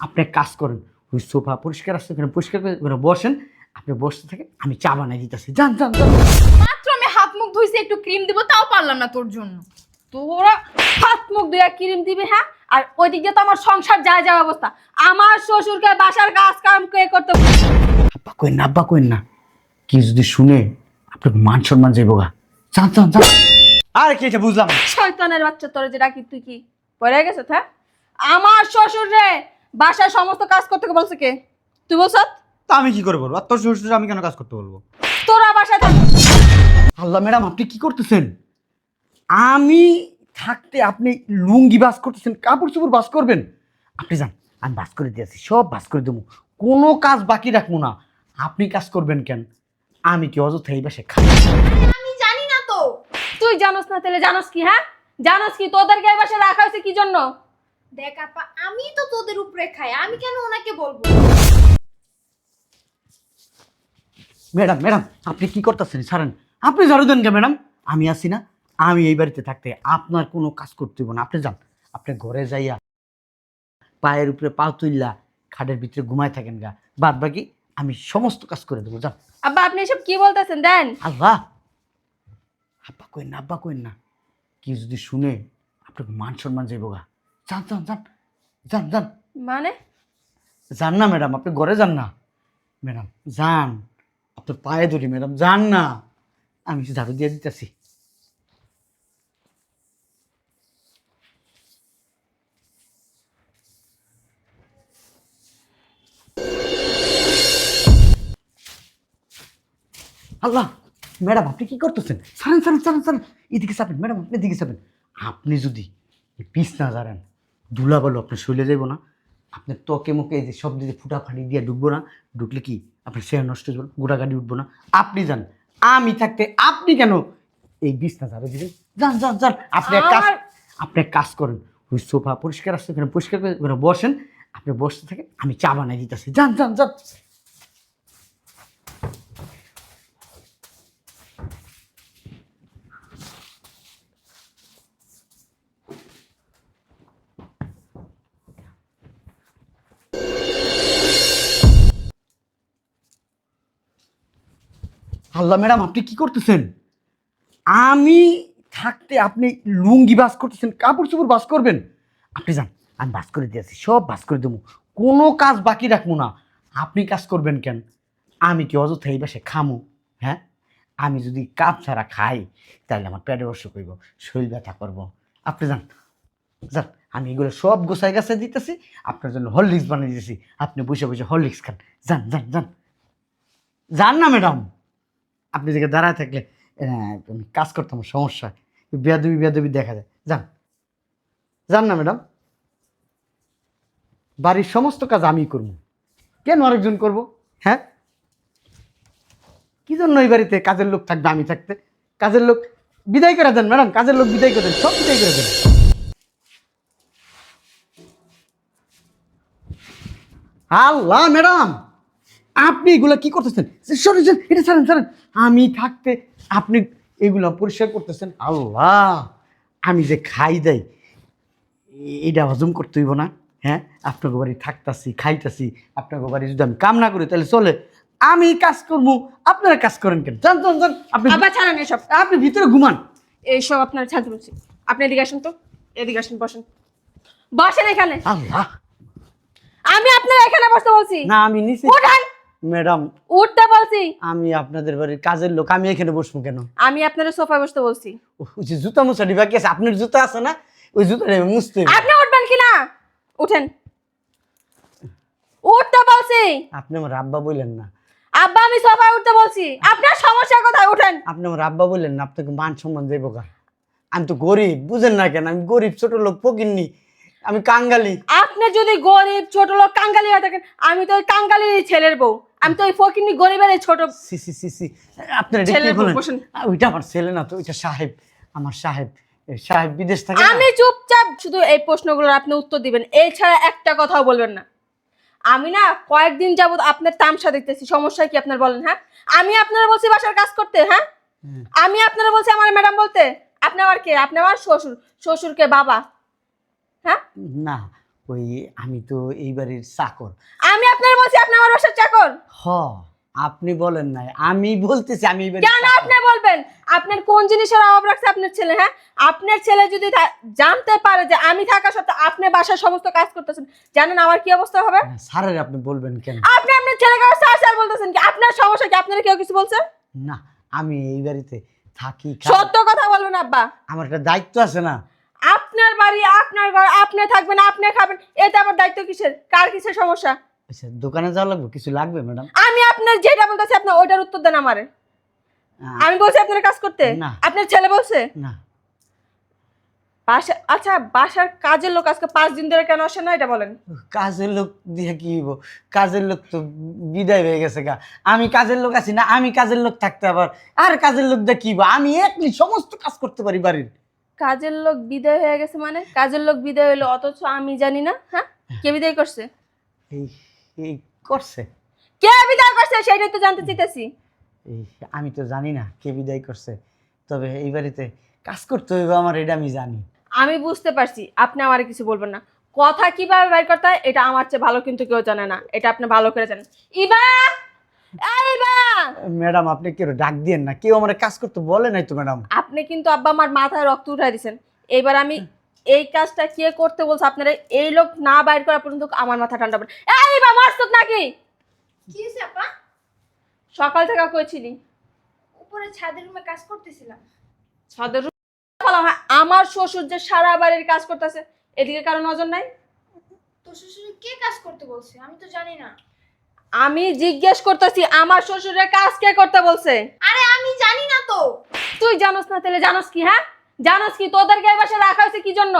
আপনি এক কাজ করেন ওই সোফা পরিষ্কার আছে ওখানে পরিষ্কার করে ওখানে বসেন আপনি বসতে থাকেন আমি চা বানাই দিতেছি। যান যান যান। মাত্র আমি হাত মুখ ধুইছি একটু ক্রিম দিব তাও পারলাম না তোর জন্য। তোরা হাত মুখ ধুয়ে ক্রিম দিবি হ্যাঁ? আর ওই দিক দিয়ে তো আমার সংসার যায় যাওয়া অবস্থা। আমার শ্বশুরকে বাসার কাজ কাম কে করতে আব্বা কইন না আব্বা কইন না? কি যদি শুনে আপনার মান সম্মান যাইব গা। যান যান যান। আর কি এটা বুঝলাম। শয়তানের বাচ্চা তোর যে ডাকি তুই কি পড়ে গেছে হ্যাঁ আমার শ্বশুর রে বাসার সমস্ত কাজ করতে বলছে কে? তুই বলছ? তা আমি কি করে বলব? আর তোর শ্বশুর আমি কেন কাজ করতে বলব? তোরা বাসায় থাক। আল্লাহ ম্যাডাম আপনি কি করতেছেন? আমি থাকতে আপনি লুঙ্গি বাস করতেছেন কাপড় চোপড় বাস করবেন? আপনি যান আমি বাস করে দিয়েছি সব বাস করে দেবো। কোনো কাজ বাকি রাখব না। আপনি কাজ করবেন কেন? আমি কি অযথা এই বাসে খাই? আমি জানি না তো। তুই জানোস না তাহলে জানোস কি হ্যাঁ? জানোস কি তোদেরকে এই বাসে রাখা হয়েছে কি জন্য? দেখ আপা আমি তো তোদের উপরে খাই আমি কেন ওনাকে বলব? ম্যাডাম ম্যাডাম আপনি কি করতেছেন? ছাড়েন। আপনি ঝাড়ু দেন কে ম্যাডাম? আমি আছি না আমি এই বাড়িতে থাকতে আপনার কোনো কাজ করতে হইব না। আপনি যান আপনি ঘরে যাইয়া পায়ের উপরে পা তুললা খাটের ভিতরে ঘুমায় থাকেন গা। বাদ বাকি আমি সমস্ত কাজ করে দেবো যান। আব্বা আপনি এসব কি বলতেছেন? দেন। আল্লাহ! আব্বা কইন না আব্বা কইন না। কি যদি শুনে আপনার মান সম্মান যাইব গা। যান যান যান যান যান মানে? যান না ম্যাডাম আপনি ঘরে যান না। ম্যাডাম যান। আপনার পায়ে ধরি ম্যাডাম যান না। আমি ঝাড়ু দিয়ে দিতেছি। আল্লাহ ম্যাডাম আপনি কি করতেছেন? সারেন সারেন সারেন সারেন। এদিকে চাপেন ম্যাডাম আপনি এদিকে চাপেন। আপনি যদি পিস না জানেন ধুলা বলো আপনি শৈলে যাইব না। আপনার ত্বকে মুখে এই যে সব দিয়ে ফুটা ফাটি দিয়ে ঢুকবো না ঢুকলে কি? আপনার শেয়ার নষ্ট হয়ে যাবে গোড়া গাড়ি উঠবো না। আপনি যান আমি থাকতে আপনি কেন এই বিছনা যাবে দিবেন? যান যান যান আপনি এক কাজ আপনি এক কাজ করেন ওই সোফা পরিষ্কার আছে ওখানে পরিষ্কার করে বসেন আপনি বসতে থাকেন আমি চা বানাই দিতেছি। যান যান যান। আল্লাহ ম্যাডাম, আপনি কি করতেছেন? আমি থাকতে আপনি লুঙ্গি বাস করতেছেন, কাপড় চোপড় বাস করবেন? আপনি যান, আমি বাস করে দিয়েছি সব বাস করে দেবো। কোনো কাজ বাকি রাখব না। আপনি কাজ করবেন কেন? আমি কি অযথা এই বাসে খামো? হ্যাঁ? আমি যদি কাপ ছাড়া খাই, তাহলে আমার পেটে অসুখ হইব, শরীর ব্যথা করব। আপনি যান যান, আমি এগুলো সব গোছাই গাছে দিতেছি, আপনার জন্য হরলিক্স বানিয়ে দিতেছি। আপনি বসে বসে হরলিক্স খান। যান যান যান। যান না ম্যাডাম। আপনি দিকে দাঁড়ায় থাকলে কাজ করতাম সমস্যা বেয়াদবি বেয়াদবি দেখা যায়। যান। যান না, ম্যাডাম। বাড়ির সমস্ত কাজ আমি করব। কেন আরেকজন করব? হ্যাঁ? কি জন্য এই বাড়িতে কাজের লোক থাকবে আমি থাকতে? কাজের লোক বিদায় করে দেন, ম্যাডাম। কাজের লোক বিদায় করে দেন, সব বিদায় করে দেন। আল্লাহ, ম্যাডাম! আপনি এগুলা কি করতেছেন? সরে এটা ছাড়েন ছাড়েন। আমি থাকতে আপনি এগুলা পরিষ্কার করতেছেন। আল্লাহ আমি যে খাই দেই এটা হজম করতে হইব না। হ্যাঁ? আপনাকে বাড়ি থাকতাছি খাইতাছি। আপনাকে বাড়ি যদি আমি কাম না করি তাহলে চলে। আমি কাজ করব আপনারা কাজ করেন কেন? যান যান যান আপনি আবার ছাড়েন এসব। আপনি ভিতরে ঘুমান। এইসব আপনার ছাড়তে বলছি। আপনি এদিকে আসেন তো। এদিকে আসেন বসেন। বসেন এখানে। আল্লাহ। আমি আপনার এখানে বসতে বলছি। না আমি নিচে উঠান। ম্যাডাম উঠতে বলছি। আমি আপনাদের বাড়ির কাজের লোক আমি এখানে বসবো কেন? আমি আপনার সোফায় বসতে বলছি। ওই যে জুতা মুছাটি বাকি আছে? আপনার জুতা আছে না? ওই জুতা মুছতে আপনি উঠবেন কি না? উঠেন। উঠতে বলছি। আপনি আমার আব্বা বললেন না। আব্বা আমি সোফায় উঠতে বলছি। আপনার সমস্যা কোথায়? উঠেন। আপনি আমার আব্বা বললেন না আপনাকে মান সম্মান দেবো কা আমি তো গরিব বুঝেন না কেন? আমি গরিব ছোট লোক ফকিননি। আমি কাঙ্গালি। আপনি যদি গরিব ছোট লোক কাঙ্গালি হয়ে থাকেন আমি তো ওই কাঙ্গালির ছেলের বউ। আমি তো ওই ফকিনি গরিবের এই ছোট সি সি সি সি আপনার এটা ছেলের কি বউ, বলেন? বসেন। ওইটা আমার ছেলে না তো ওইটা সাহেব আমার সাহেব এই সাহেব বিদেশ থাকে না? আমি চুপচাপ শুধু এই প্রশ্নগুলোর আপনি উত্তর দিবেন এছাড়া একটা কথাও বলবেন না আমি না কয়েকদিন যাবত আপনার তামসা দেখতেছি সমস্যা কি আপনার বলেন হ্যাঁ আমি আপনারা বলছি বাসার কাজ করতে হ্যাঁ হুম। আমি আপনারা বলছি আমার ম্যাডাম বলতে আপনি আমার কে আপনি আমার শ্বশুর শ্বশুরকে বাবা হ্যাঁ না ওই আমি তো এই বাড়ির চাকর। আমি আপনার বলছি আপনি আমার বাসার চাকর? হ আপনি বলেন নাই। আমি বলতেছি আমি এই বাড়ির কেন চাকর। আপনি বলবেন? আপনার কোন জিনিসের অভাব রাখছে আপনার ছেলে হ্যাঁ? আপনার ছেলে যদি থা- জানতে পারে যে আমি থাকা সত্ত্বেও আপনি বাসার সমস্ত কাজ করতেছেন জানেন আমার কি অবস্থা হবে? না, স্যারের আপনি বলবেন কেন? আপনি আপনার ছেলেকে আবার স্যার স্যার বলতেছেন কি? আপনার সমস্যা কি? আপনারা কেউ কিছু বলছেন না আমি এই বাড়িতে থাকি খাই। সত্য কথা বলবেন আব্বা। আমার একটা দায়িত্ব আছে না। আপনার বাড়ি আপনার ঘর আপনি থাকবেন আপনি খাবেন এতে আবার দায়িত্ব কিসের? কার কিসের সমস্যা? আচ্ছা দোকানে যাওয়া লাগবে? কিছু লাগবে ম্যাডাম? আমি আপনার যেটা বলতেছি আপনি ওইটার উত্তর দেন আমারে। আমি বলছি আপনার কাজ করতে। না। আপনার ছেলে বলছে? না। বাসা আচ্ছা বাসার কাজের লোক আজকে পাঁচ দিন ধরে কেন আসে না এটা বলেন। কাজের লোক দিয়ে কি হইব? কাজের লোক তো বিদায় হয়ে গেছে গা। আমি কাজের লোক আছি না আমি কাজের লোক থাকতে আবার আর কাজের লোক দিয়ে কি হইবো? আমি একলি সমস্ত কাজ করতে পারি বাড়ির। কাজের লোক বিদায় হয়ে গেছে মানে? কাজের লোক বিদায় হইল অথচ আমি জানি না হ্যাঁ? কে বিদায় করছে? এই এই করছে। কে বিদায় করছে? সেটাই তো জানতে চাইতেছি। এই আমি তো জানি না কে বিদায় করছে। তবে এই বাড়িতে কাজ করতে হইব আমার এটা আমি জানি। আমি বুঝতে পারছি আপনি আমার কিছু বলবেন না। কথা কীভাবে বের করতে হয় এটা আমার চেয়ে ভালো কিন্তু কেউ জানে না। এটা আপনি ভালো করে জানেন। ইবা! ম্যাডাম আপনি কেউ ডাক দিয়েন না? কেউ আমার কাজ করতে বলে নাই তো ম্যাডাম। আপনি কিন্তু আব্বা আমার মাথায় রক্ত উঠাই দিছেন। এবার আমি এই কাজটা কে করতে বলছে আপনারা এই লোক না বাইর করা পর্যন্ত আমার মাথা ঠান্ডা পড়ে এই বা মারছত নাকি? কি হয়েছে আপা? সকাল থেকে কইছিলি। উপরে ছাদের রুমে কাজ করতেছিলাম। ছাদের হ্যাঁ, আমার শ্বশুর যে সারা বাড়ির কাজ করতেছে এদিকে কারও নজর নাই? তোর শ্বশুর কে কাজ করতে বলছে? আমি তো জানি না। আমি জিজ্ঞেস করতেছি আমার শ্বশুরের কাজ কে করতে বলছে? আরে আমি জানি না তো। তুই জানোস না তাহলে জানোস কি হ্যাঁ? জানোস কি তোদেরকে এই বাসায় রাখা হয়েছে কি জন্য?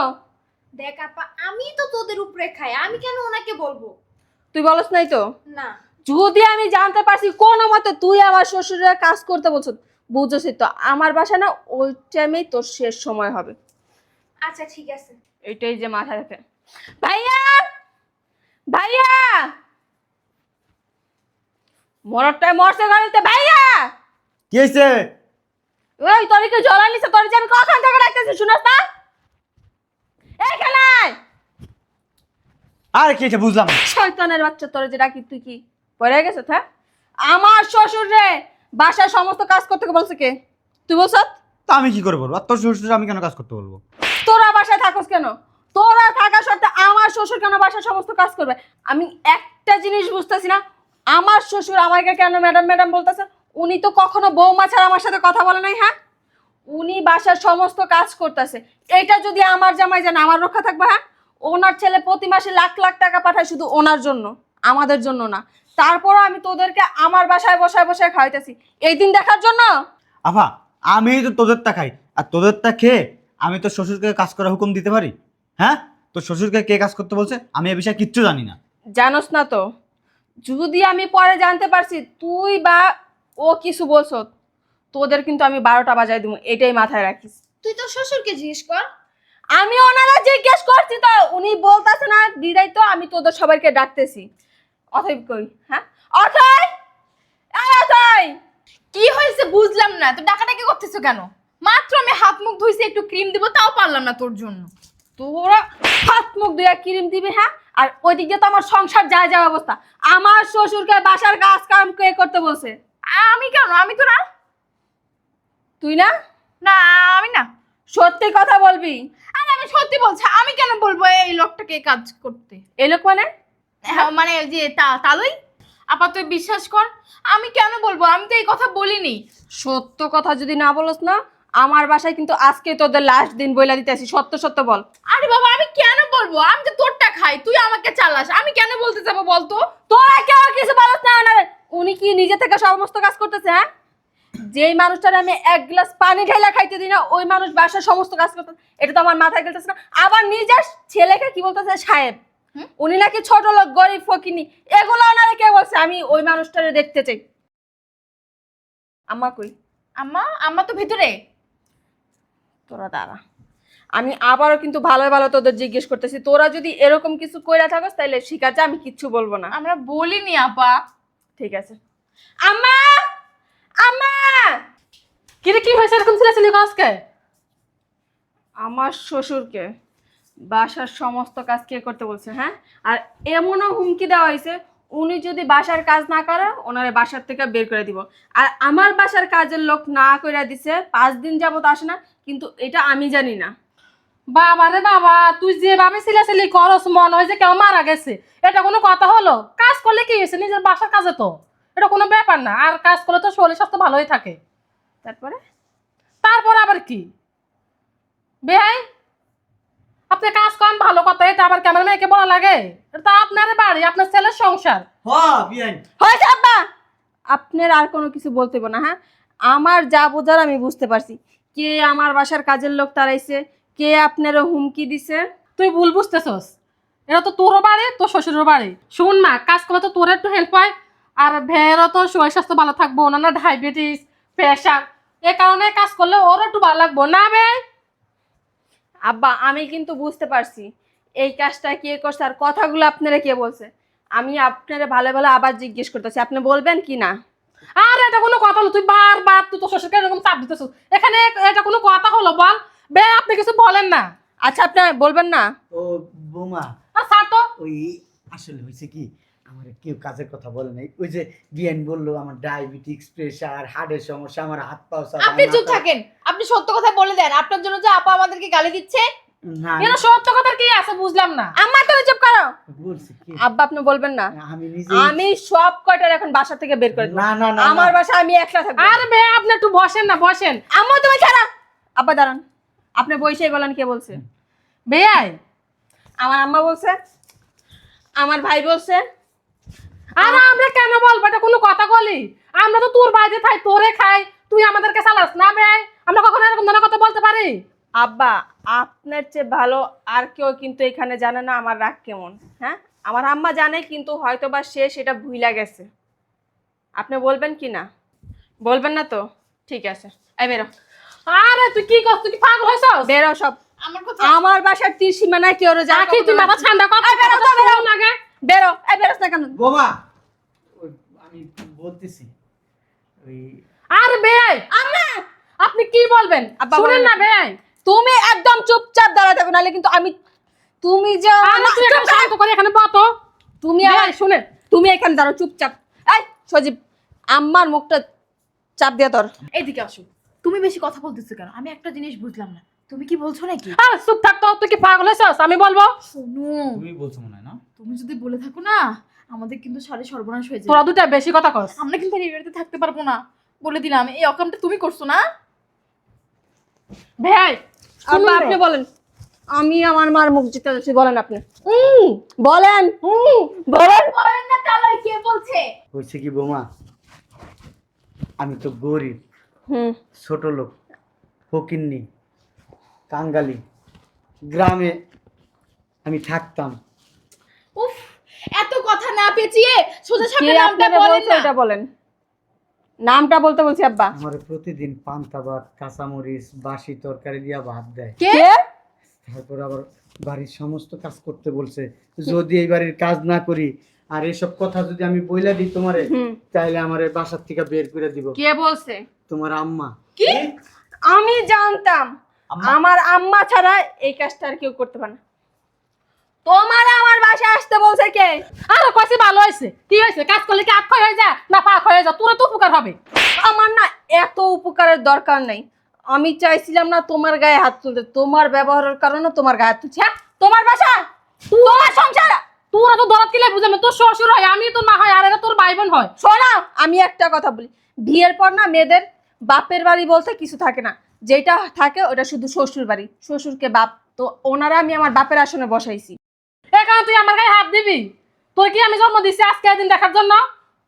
দেখ আপা আমি তো তোদের উপরে খাই আমি কেন ওনাকে বলব? তুই বলস নাই তো? না। যদি আমি জানতে পারছি কোন মতে তুই আমার শ্বশুরের কাজ করতে বলছ বুঝছিস তো আমার বাসা না ওই টাইমেই তোর শেষ সময় হবে। আচ্ছা ঠিক আছে। এটাই যে মাথা রাখে ভাইয়া! ভাইয়া! মরটায় মরছে গাড়িতে ভাইয়া! কি হয়েছে ওই তোর কি জলা নিছে? তোর যে আমি কখন থেকে ডাকতেছি শুনস না? আয়। আর কি হয়েছে বুঝলাম। শয়তানের বাচ্চা তোর যে ডাকি তুই কি পড়ে গেছে হ্যাঁ আমার শ্বশুর রে বাসার সমস্ত কাজ করতে বলছে কে? তুই বলছ? তা আমি কি করে বলব? আর তোর শ্বশুর আমি কেন কাজ করতে বলব? তোরা বাসায় থাকস কেন? তোরা থাকা সত্ত্বে আমার শ্বশুর কেন বাসার সমস্ত কাজ করবে? আমি একটা জিনিস বুঝতেছি না আমার শ্বশুর আমাকে কেন ম্যাডাম ম্যাডাম বলতেছে? উনি তো কখনো বৌমা ছাড়া আমার সাথে কথা বলে নাই হ্যাঁ? উনি বাসার সমস্ত কাজ করতেছে। এটা যদি আমার জামাই জানে আমার রক্ষা থাকবে হ্যাঁ? ওনার ছেলে প্রতি মাসে লাখ লাখ টাকা পাঠায় শুধু ওনার জন্য আমাদের জন্য না। তারপরও আমি তোদেরকে আমার বাসায় বসায় বসায় খাওয়াইতেছি। এই দিন দেখার জন্য? আফা আমি তো তোদেরটা খাই। আর তোদেরটা খেয়ে আমি তো শ্বশুরকে কাজ করার হুকুম দিতে পারি? হ্যাঁ? তোর শ্বশুরকে কে কাজ করতে বলছে? আমি এ বিষয়ে কিচ্ছু জানি না। জানোস না তো যদি আমি পরে জানতে পারছি তুই বা ও কিছু বলছ তোদের কিন্তু আমি বারোটা বাজায় দিব এটাই মাথায় রাখিস। তুই তো শ্বশুরকে জিজ্ঞেস কর। আমি ওনারা জিজ্ঞেস করছি তো উনি বলতেছে না দিদাই তো আমি তোদের সবাইকে ডাকতেছি। অথই কই হ্যাঁ? অথই! এই অথই! কি হয়েছে বুঝলাম না তো ডাকাডাকি করতেছো কেন? মাত্র আমি হাত মুখ ধুইছি একটু ক্রিম দিব তাও পারলাম না তোর জন্য। তোরা হাত মুখ দুয়া ক্রিম দিবি হ্যাঁ? আর ওই দিক দিয়ে তো আমার সংসার যায় যাওয়া অবস্থা। আমার শ্বশুরকে বাসার কাজ কাম কে করতে বলছে? আমি কেন? আমি তো না। তুই না? না আমি না। সত্যি কথা বলবি? আরে আমি সত্যি বলছি আমি কেন বলব এই লোকটাকে কাজ করতে? এই লোক মানে? হ্যাঁ, মানে যে তা তালই? তুই বিশ্বাস কর আমি কেন বলব? আমি তো এই কথা বলিনি। সত্য কথা যদি না বলস না আমার বাসায় কিন্তু আজকে তোদের লাস্ট দিন বইলা দিতে আসি সত্য সত্য বল। আরে বাবা আমি কেন বলব? আমি তো তোরটা খাই তুই আমাকে চালাস। আমি কেন বলতে যাব বলতো তোরা কেউ কিছু বলস না না উনি কি নিজে থেকে সমস্ত কাজ করতেছে হ্যাঁ? যেই মানুষটার আমি এক গ্লাস পানি ঢেলা খাইতে দিই না ওই মানুষ বাসার সমস্ত কাজ করতে এটা তো আমার মাথায় গেলতেছে না। আবার নিজের ছেলেকে কি বলতেছে সাহেব? উনি নাকি ছোট লোক গরিব ফকিনি। এগুলো ওনারা কে বলছে? আমি ওই মানুষটারে দেখতে চাই। আম্মা কই? আম্মা আম্মা তো ভিতরে। তোরা দাঁড়া। আমি আবারও কিন্তু ভালো ভালো তোদের জিজ্ঞেস করতেছি তোরা যদি এরকম কিছু কইরা থাকস তাহলে শিকার যা আমি কিচ্ছু বলব না। আমরা বলিনি আপা। ঠিক আছে। আম্মা! আম্মা! কিরে কি হয়েছে? এরকম ছিলাছিলি আজকে আমার শ্বশুরকে বাসার সমস্ত কাজ কে করতে বলছে হ্যাঁ? আর এমনও হুমকি দেওয়া হয়েছে উনি যদি বাসার কাজ না করে ওনারে বাসার থেকে বের করে দিব। আর আমার বাসার কাজের লোক না করে দিছে পাঁচ দিন যাবত আসে না কিন্তু এটা আমি জানি না। বাবা রে বাবা তুই যেভাবে সিলাসিলি করস মনে হয় যে কেউ মারা গেছে। এটা কোনো কথা হলো? কাজ করলে কি হয়েছে নিজের বাসার কাজে তো? এটা কোনো ব্যাপার না আর কাজ করলে তো শরীর স্বাস্থ্য ভালোই থাকে। তারপরে? তারপর আবার কি? বেহাই? আপনি কাজ করেন ভালো কথা এটা আবার কেমন মেয়েকে বলা লাগে। এটা তো আপনার বাড়ি আপনার ছেলের সংসার। হ্যাঁ বিয়ান হয়েছে আব্বা। আপনার আর কোনো কিছু বলতে হবে না হ্যাঁ? আমার যা বোঝার আমি বুঝতে পারছি। কে আমার বাসার কাজের লোক তারাইছে কে আপনারও হুমকি দিছে? তুই ভুল বুঝতেছস। এটা তো তোরও বাড়ি তোর শ্বশুরের বাড়ি। শুন না কাজ করলে তো তোর একটু হেল্প হয়। আর ভেয়েরও তো শরীর স্বাস্থ্য ভালো থাকব ওনার ডায়াবেটিস প্রেশার এ কারণে কাজ করলে ওরও একটু ভালো লাগবো। না বে আব্বা আমি কিন্তু বুঝতে পারছি। এই কাজটা কে করছে আর কথাগুলো আপনারা কে বলছে? আমি আপনারা ভালো ভালো আবার জিজ্ঞেস করতেছি আপনি বলবেন কি না? আর এটা কোনো কথা হলো তুই বারবার তুই তোর শ্বশুরকে এরকম চাপ দিতেছিস এখানে এটা কোনো কথা হলো বল। বে আপনি কিছু বলেন না। আচ্ছা আপনি বলবেন না? ও বোমা। আর স্যার তো? ওই আসলে হয়েছে কি? আমার কেউ কাজের কথা বলে নাই। ওই যে বিয়ান বলল আমার ডায়াবেটিক্স প্রেশার হার্টের সমস্যা আমার হাত পাও চালায়, আপনি চুপ থাকেন। আপনি সত্য কথা বলে দেন। আপনার জন্য যে আপা আমাদেরকে গালি দিচ্ছে না এর সত্য কথা কি আছে বুঝলাম না। আমার তো চুপ করো। বলছি কি? আব্বা আপনি বলবেন না। আমি নিজে আমি সব কয়টার এখন বাসা থেকে বের করে না না না আমার বাসা আমি একলা থাকব। আর বে আপনি একটু বসেন না বসেন। আম্মু তুমি ছাড়া। আব্বা দাঁড়ান। আপনি বইসেই বলেন কে বলছে। বেয়াই আমার আম্মা বলছে আমার ভাই বলছে আর আমরা কেন বলব? এটা কোনো কথা বলি। আমরা তো তোর বাড়িতে তোরে খাই তুই আমাদেরকে চালাস না বেয়াই আমরা কখনো এরকম ধরনের কথা বলতে পারি? আব্বা আপনার চেয়ে ভালো আর কেউ কিন্তু এখানে জানে না আমার রাগ কেমন হ্যাঁ? আমার আম্মা জানে কিন্তু হয়তো বা সে সেটা ভুইলা গেছে। আপনি বলবেন কি না? বলবেন না তো? ঠিক আছে। এই বেরো। আরে তুই কি করছিস তুই পাগল হয়েছস বেরো সব। আমার কথা আমার বাসার তীর সীমানায় কেউ যা আখি তুই মাথা ঠান্ডা কর। বেরো তো, বেরো। লাগে বেরো এই বেরোস না কেন? বোমা! আমি বলতেছি। ওই আর বেয়াই আম্মা আপনি কি বলবেন? শুনেন না। বেয়াই তুমি একদম চুপচাপ নাহলে কিন্তু আমি তুমি যে শান্ত করে এখানে বতো তুমি আমার শুনেন। তুমি এখানে দাঁড়ো চুপচাপ। এই সজীব আম্মার মুখটা চাপ দিয়া তোর এইদিকে আসো। তুমি বেশি কথা বলতেছো কেন? আমি একটা জিনিস বুঝলাম না। তুমি কি বলছো নাকি? আর চুপ থাক তো তুই কি পাগল হয়েছস? আমি বলব। শোনো। তুমি বলছো মনে হয় না? তুমি যদি বলে থাকো না আমাদের কিন্তু সারে সর্বনাশ হয়ে যাবে। তোরা দুটা বেশি কথা কস। আমরা কিন্তু এই বাড়িতে থাকতে পারব না। বলে দিলাম এই অকামটা তুমি করছ না? ভাই আব্বা আপনি বলেন। আমি আমার মার মুখ জিতে যাচ্ছি বলেন আপনি। হুম বলেন। হুম বলেন। বলেন না তাহলে কে বলছে? হয়েছে কি বোমা আমি তো গরিব। হুম। ছোট লোক ফকিন্নি। কাঙ্গালি। গ্রামে আমি থাকতাম। উফ এত কথা না পেঁচিয়ে সোজা কে সামনে নামটা আপনাকে বলেন বলছে না। ওটা বলেন? নামটা বলতে বলছি আব্বা। আমার প্রতিদিন পান্তা ভাত কাঁচামরিচ বাসি তরকারি দিয়া ভাত দেয়। কে? কে? তারপর আবার বাড়ির সমস্ত কাজ করতে বলছে। যদি এই বাড়ির কাজ না করি আর এসব কথা যদি আমি বইলা দিই তোমারে হুম। তাইলে আমার বাসার থেকে বের করে দিব। কে বলছে? তোমার আম্মা। কি? আমি জানতাম? আমার আম্মা ছাড়া এই কাজটা আর কেউ করতে পারে না। তোমার আমার বাসায় আসতে বলছে কে? আর কইছি ভালো হয়েছে। কি হয়েছে? কাজ করলে কি আখ হয়ে যা না পাক হয়ে যা তোরা তো উপকার হবে। আমার না এত উপকারের দরকার নেই। আমি চাইছিলাম না তোমার গায়ে হাত তুলতে। তোমার ব্যবহারের কারণে তোমার গায়ে হাত তুলছি। হ্যাঁ? তোমার বাসা? তোমার সংসার? তোরা তো দরদ কিলে বুঝে না তোর শ্বশুর হয় আমি তো না হয় আর এটা তোর ভাই বোন হয়। শোনা আমি একটা কথা বলি। বিয়ের পর না মেয়েদের বাপের বাড়ি বলতে কিছু থাকে না। যেটা থাকে ওটা শুধু শ্বশুর বাড়ি। শ্বশুরকে বাপ তো ওনারা আমি আমার বাপের আসনে বসাইছি। এখানে তুই আমার গায়ে হাত দিবি? তোর কি আমি জন্ম দিচ্ছি আজকে দিন দেখার জন্য?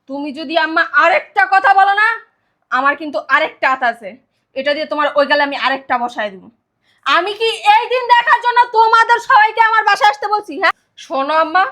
তুমি যদি আম্মা আরেকটা কথা বলো না আমার কিন্তু আরেকটা হাত আছে। এটা দিয়ে তোমার ওই গেলে আমি আরেকটা বসায় দিব। আমি কি এই দিন দেখার জন্য তোমাদের সবাইকে আমার বাসায় আসতে বলছি হ্যাঁ? শোনো আম্মা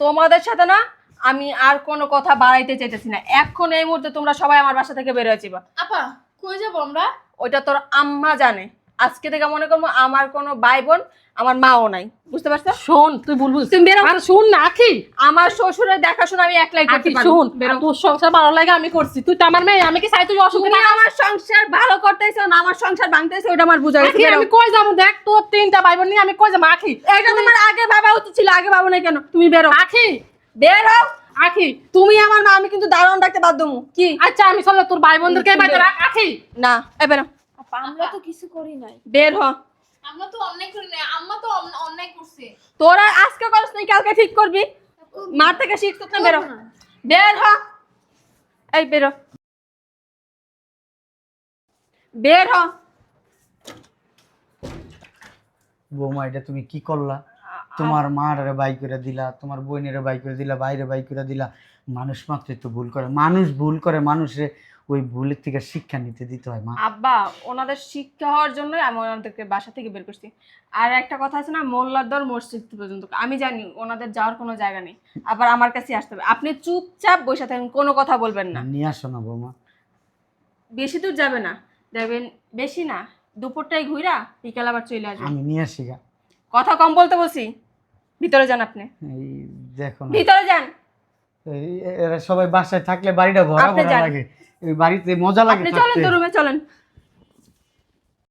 তোমাদের সাথে না আমি আর কোনো কথা বাড়াইতে চাইতেছি না। এখন এই মুহূর্তে তোমরা সবাই আমার বাসা থেকে বের হয়েছি আপা কই যাব আমরা? ওইটা তোর আম্মা জানে। আজকে থেকে মনে করব আমার কোনো ভাই বোন আমার মাও নাই। বুঝতে পারছ? শোন তুই ভুল বুঝছিস তুমি বেরো। আর শুন না আখি। আমার শ্বশুরের দেখাশোনা আমি একলাই করতে পারব। শুন তোর সংসার ভালো লাগে আমি করছি। তুই তো আমার মেয়ে আমি কি চাই তুই অসুখে তুমি আমার সংসার ভালো করতেছো না আমার সংসার ভাঙতেছো ওটা আমার বুঝা গেছে। আমি কই যাব? দেখ তোর তিনটা ভাই বোন নিয়ে আমি কই যাব? আখি এটা তোমার আগে ভাবা উচিত ছিল আগে ভাবো না কেন? তুমি বেরো আখি বের হও। আখি তুমি আমার মা আমি কিন্তু দারুণ রাখতে বাধ্য হব। কি? আচ্ছা আমি চলো তোর ভাই বোনদেরকে বাইরে রাখ আখি। না এ বেরো আমরা তো কিছু করি নাই। বের হ। আমরা তো অন্যায় করি না আম্মা তো অন্যায় করছে। তোরা আজকে করস নাই কালকে ঠিক করবি। মার থেকে শিখছ না বেরো বের হ। এই বেরো বের হ। বৌমা এটা তুমি কি করলা? তোমার মার বাই করে দিলা তোমার বোনের বাই করে দিলা বাইরে বাই করে দিলা মানুষ মাত্রই তো ভুল করে। মানুষ ভুল করে মানুষের ওই ভুলের থেকে শিক্ষা নিতে দিতে হয় মা। আব্বা ওনাদের শিক্ষা হওয়ার জন্যই আমি ওনাদেরকে বাসা থেকে বের করছি। আর একটা কথা আছে না মোল্লার দর মসজিদ পর্যন্ত আমি জানি ওনাদের যাওয়ার কোনো জায়গা নেই আবার আমার কাছে আসতে হবে। আপনি চুপচাপ বসে থাকেন কোনো কথা বলবেন না। নিয়ে আসো না বৌমা। বেশি দূর যাবে না দেখবেন বেশি না দুপুরটাই ঘুরা বিকাল আবার চলে আসবেন আমি নিয়ে আসি গা। কথা কম বলতে বলছি? ভিতরে যান আপনি। এই দেখো না। ভিতরে যান। এই- এরা সবাই বাসায় থাকলে বাড়িটা ভরা আপনি ভরা যান। লাগে। এই বাড়িতে মজা লাগে আপনি চলেন থাকতে। তো রুমে চলেন।